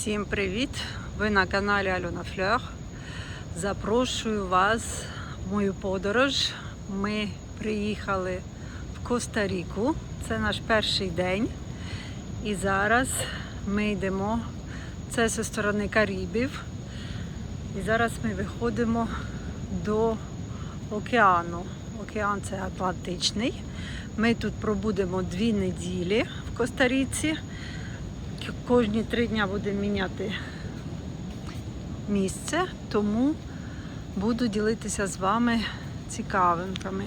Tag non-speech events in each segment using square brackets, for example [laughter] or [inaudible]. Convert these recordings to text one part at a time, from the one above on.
Всім привіт! Ви на каналі Альона Флер. Запрошую вас в мою подорож. Ми приїхали в Коста-Ріку. Це наш перший день. І зараз ми йдемо. Це зі сторони Карибів. І зараз ми виходимо до океану. Океан це Атлантичний. Ми тут пробудемо дві неділі в Коста-Ріці. Кожні три дні будемо міняти місце, тому буду ділитися з вами цікавинками.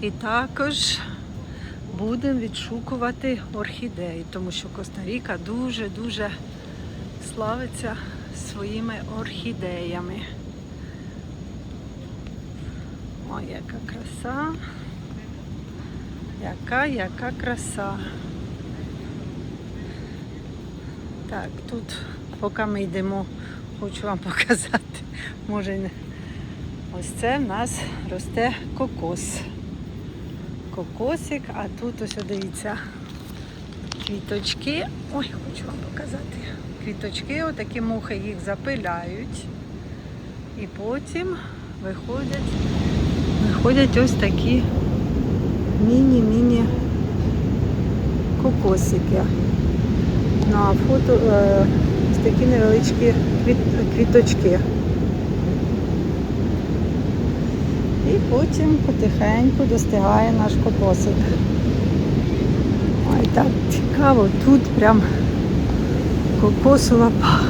І також будемо відшукувати орхідеї, тому що Коста-Ріка дуже-дуже славиться своїми орхідеями. Ой, яка краса. Яка, яка краса. Так, тут, поки ми йдемо, хочу вам [laughs] показати. Може, не. ось це в нас росте кокос. Кокосик, а тут ось дивіться квіточки. Ой, хочу вам показати. Квіточки, отакі мухи їх запиляють. І потім виходять, виходять ось такі міні-міні кокосики. На фото е, ось такі невеличкі квіточки. І потім потихеньку достигає наш кокосик. Ой, так цікаво, тут прям кокосова пах.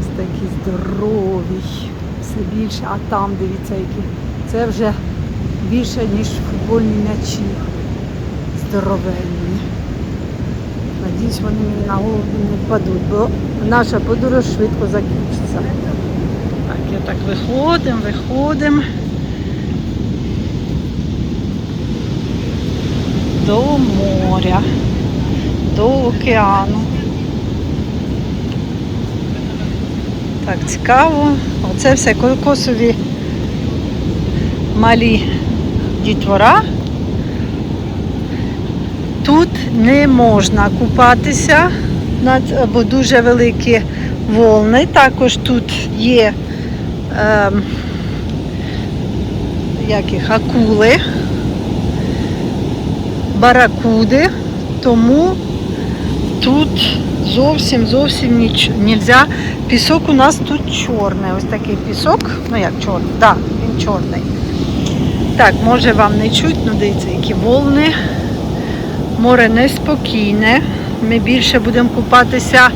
Ось такі здорові, все більше, а там дивіться які. Це вже більше, ніж футбольні м'ячі. Здоровенні. Надіюсь, вони мені на голову не впадуть, бо наша подорож швидко закінчиться. Так, я так виходимо, виходимо. До моря, до океану. Так, цікаво. Оце все кокосові малі дітвора. Тут не можна купатися, бо дуже великі волни. Також тут є ем, як їх, акули, баракуди, тому тут зовсім зовсім ніч, нельзя. Пісок у нас тут чорний. Ось такий пісок. Ну як чорний, так, да, він чорний. Так, може вам не чуть, ну дивіться, які волни. Море неспокійне. Ми більше будемо купатися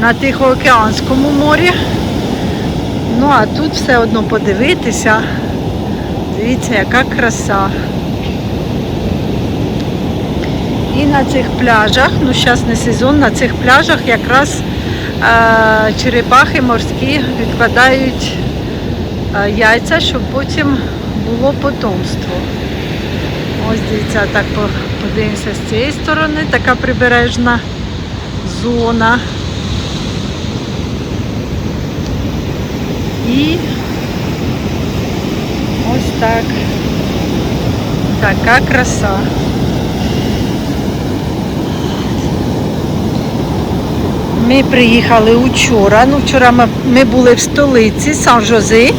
на Тихоокеанському морі. Ну а тут все одно подивитися. Дивіться, яка краса. І на цих пляжах, ну зараз не сезон, на цих пляжах якраз е, черепахи морські відкладають е, яйця, щоб потім було потомство. Ось дивіться, так подивимося з цієї сторони, така прибережна зона. І ось так. Така краса. Ми приїхали учора. Ну, вчора ми, ми були в столиці Сан-Жозе.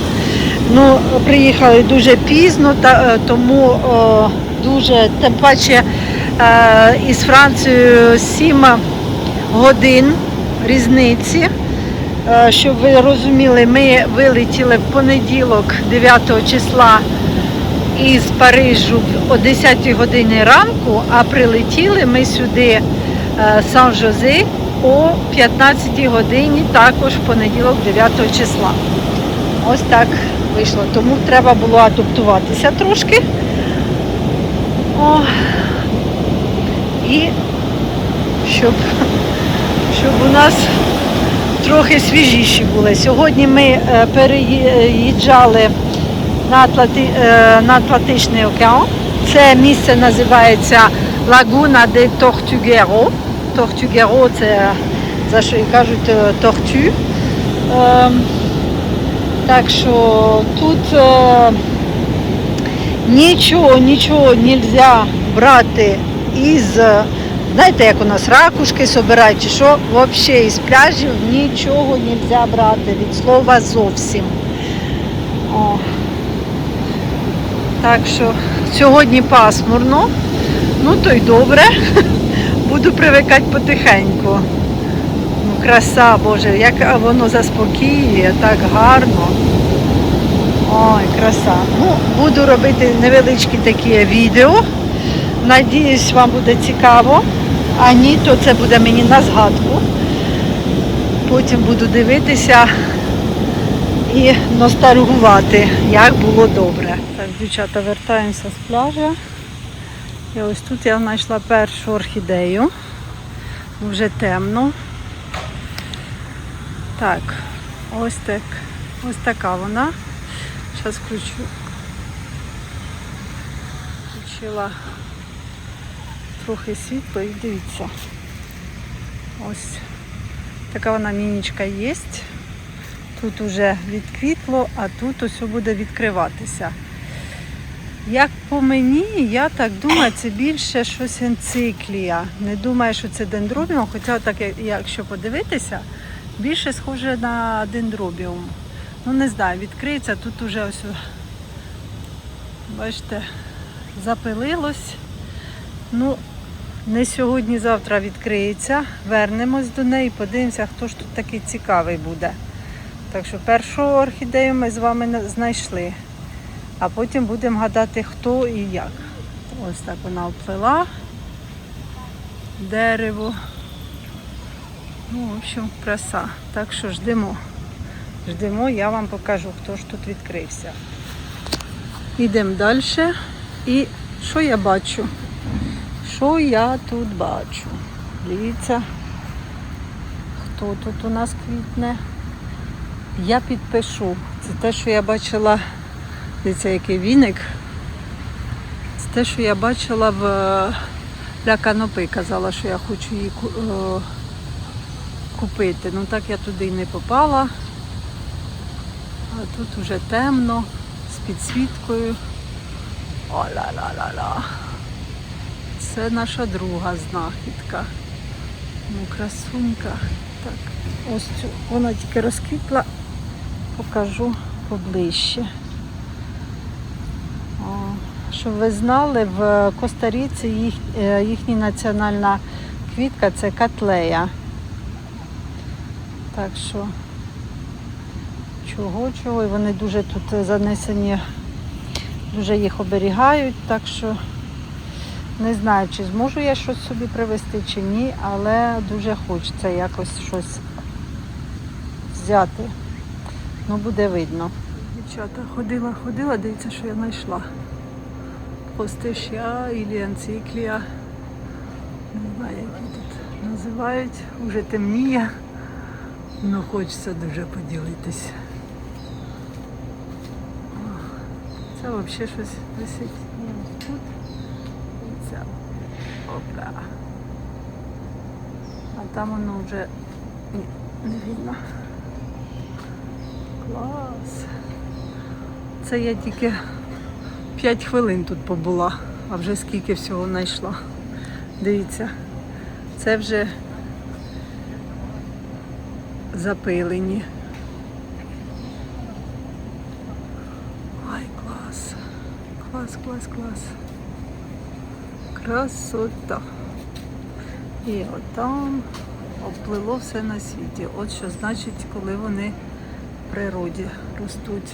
Ну, приїхали дуже пізно, та, е, тому о, дуже, тим паче е, із Францією 7 годин різниці. Е, Щоб ви розуміли, ми вилетіли в понеділок 9 числа із Парижу о 10 годині ранку, а прилетіли ми сюди е, Сан-Жозе о 15 годині, також в понеділок 9 числа. Ось так вийшло. Тому треба було адаптуватися трошки. О, і щоб, щоб у нас трохи свіжіші були. Сьогодні ми е, переїжджали на, Атланти, е, на Атлантичний океан. Це місце називається Лагуна де Тортугеро. Тортугеро це за що і кажуть е, тортю. Ем, Так що тут нічого, нічого нельзя брати із знаєте, як у нас ракушки собирають, чи що, взагалі із пляжів нічого не можна брати від слова зовсім. О. Так що сьогодні пасмурно, ну то й добре. [laughs] Буду привикати потихеньку. Ну, краса, Боже, як воно заспокоює, так гарно. Ой, краса. Ну, буду робити невеличкі такі відео. Надіюсь, вам буде цікаво. А ні, то це буде мені на згадку. Потім буду дивитися і ностальгувати, як було добре. Так, дівчата, вертаємося з пляжа. І ось тут я знайшла першу орхідею. Вже темно. Так, ось так. Ось така вона. Зараз включу. Включила трохи світло і дивіться. Ось така вона мінічка є. Тут уже відквітло, а тут ось буде відкриватися. Як по мені, я так думаю, це більше щось енциклія. Не думаю, що це дендробіум, хоча так, якщо подивитися, більше схоже на дендробіум. Ну не знаю, відкриється, тут уже ось, бачите, запилилось. Ну, не сьогодні, завтра відкриється. Вернемось до неї, подивимося, хто ж тут такий цікавий буде. Так що першу орхідею ми з вами знайшли. А потім будемо гадати, хто і як. Ось так вона оплила дерево. Ну, в общем, краса. Так що ждемо. Ждемо, я вам покажу, хто ж тут відкрився. Йдемо далі. І що я бачу? Що я тут бачу? Дивіться, хто тут у нас квітне. Я підпишу. Це те, що я бачила. Дивіться, який віник. Це те, що я бачила в е, Ля Канопи. Казала, що я хочу її е, купити. Ну так я туди й не попала. А тут вже темно, з підсвіткою. О-ла-ла-ла-ла. Це наша друга знахідка. Ну, красунька. Так, ось цю. Вона тільки розквітла. Покажу поближче. О, щоб ви знали, в Коста-Ріці їх, е, їхня національна квітка це котлея. Так що чого, чого, і вони дуже тут занесені, дуже їх оберігають, так що не знаю, чи зможу я щось собі привезти чи ні, але дуже хочеться якось щось взяти. Ну, буде видно. Дівчата, ходила, ходила, дивіться, що я знайшла. Постища і енциклія. Не знаю, як її тут називають. Уже темніє. Ну хочеться дуже поділитись. О, Це взагалі щось висить. Тут. І. Опа. А там воно вже ні, не видно. Клас. Це я тільки 5 хвилин тут побула, а вже скільки всього знайшла. Дивіться, це вже запилені. Ай, клас. Клас, клас, клас. Красота. І отам обплило все на світі. От що значить, коли вони в природі ростуть.